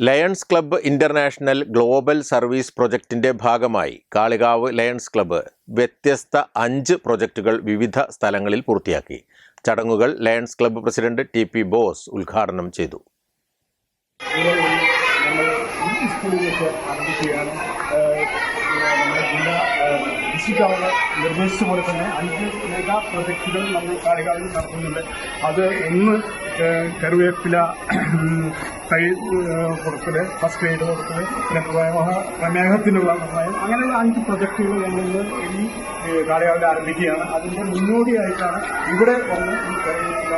Lions club international global service പ്രൊജക്ടിന്റെ ഭാഗമായി Kalikavu lions club വ്യത്യസ്ത അഞ്ച് പ്രൊജക്റ്റുകൾ വിവിധ സ്ഥലങ്ങളിൽ പൂർത്തിയാക്കി. ചടങ്ങുകൾ lions club president T P Bose ഉദ്ഘാടനം ചെയ്തു. സ്കൂളിൽ ആരംഭിക്കുകയാണ്. ഏഹ് നമ്മുടെ ജില്ലാ ഡിസ്ട്രിക്ട് ഗവർണർ നിർദ്ദേശിച്ച പോലെ തന്നെ അഞ്ച് മെഗാ പ്രൊജക്റ്റുകൾ നമ്മൾ കാളികാവിൽ നടത്തുന്നുണ്ട്. അത് ഒന്ന് കരുവേപ്പില തൈ കൊടുക്കൽ ഫസ്റ്റ് എയ്ഡ് കൊടുക്കൽ പിന്നെ പ്രമേഹ പ്രമേഹത്തിനുള്ള നിർണയം അങ്ങനെയുള്ള അഞ്ച് പ്രൊജക്റ്റുകൾ നമ്മളിന്ന് ഈ കാളികാവിൽ ആരംഭിക്കുകയാണ്. അതിന്റെ മുന്നോടിയായിട്ടാണ് ഇവിടെ വന്ന് ഈ കരുവേപ്പില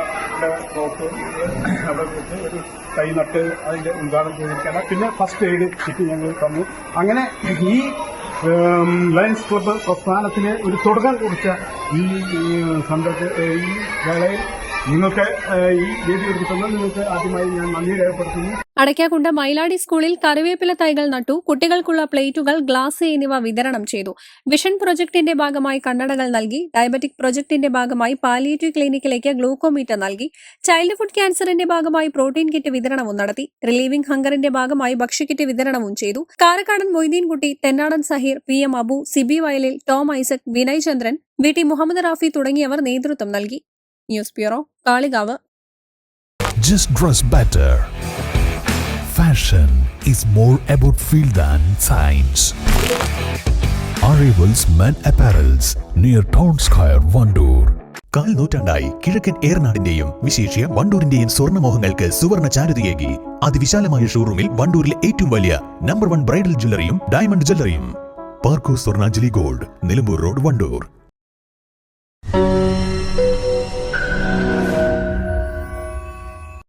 ടോപ്പ് അവിടെ വെച്ച് ഒരു തൈ നട്ട് അതിന്റെ ഉദ്ഘാടനം ചെയ്തിരിക്കുകയാണ്. പിന്നെ ഫസ്റ്റ് എയ്ഡ് കിറ്റ് ഞങ്ങൾ തന്നു. അങ്ങനെ ഈ ഉം, ലയൺസ് ക്ലബ്ബ് പ്രസ്ഥാനത്തിന് ഒരു തുടക്കം കുറിച്ച ഈ സന്ദർഭ ഈ വേളയിൽ നിങ്ങൾക്ക് ഈ ആദ്യമായി ഞാൻ നന്ദി രേഖപ്പെടുത്തുന്നു. അടയ്ക്കാക്കുണ്ട് മൈലാടി സ്കൂളിൽ കറിവേപ്പില തൈകൾ നട്ടു കുട്ടികൾക്കുള്ള പ്ലേറ്റുകൾ ഗ്ലാസ് എന്നിവ വിതരണം ചെയ്തു. വിഷൻ പ്രൊജക്ടിന്റെ ഭാഗമായി കണ്ണടകൾ നൽകി ഡയബറ്റിക് പ്രൊജക്ടിന്റെ ഭാഗമായി പാലിയേറ്റീവ് ക്ലിനിക്കിലേക്ക് ഗ്ലൂക്കോമീറ്റർ നൽകി ചൈൽഡ് ഫുഡ് ക്യാൻസറിന്റെ ഭാഗമായി പ്രോട്ടീൻ കിറ്റ് വിതരണവും നടത്തി റിലീവിംഗ് ഹംഗറിന്റെ ഭാഗമായി ഭക്ഷ്യക്കിറ്റ് വിതരണവും ചെയ്തു. Karakkadan Moideenkutty Thennadan Saheer P M Abu Siby Vayalil Tom Isaac Vinay Chandran V T Muhammad Rafi തുടങ്ങിയവർ നേതൃത്വം നൽകി. News bureau Kalikavu Just dress better. Fashion is more about feel than science. Arrivals Men Apparels near Town Square, Vandoor. കാൽ നൂറ്റാണ്ടായി കിഴക്കൻ ഏറനാടിന്റെയും വിശേഷ്യ വണ്ടൂരിന്റെയും സ്വർണമോഹങ്ങൾക്ക് സുവർണ ചാരുതയേകി അതിവിശാലമായ ഷോറൂമിൽ വണ്ടൂരിലെ ഏറ്റവും വലിയ നമ്പർ വൺ ബ്രൈഡൽ ജ്വല്ലറിയും ഡയമണ്ട് ജ്വല്ലറിയും പാർക്കോ സ്വർണാഞ്ജലി ഗോൾഡ് നിലമ്പൂർ റോഡ് വണ്ടൂർ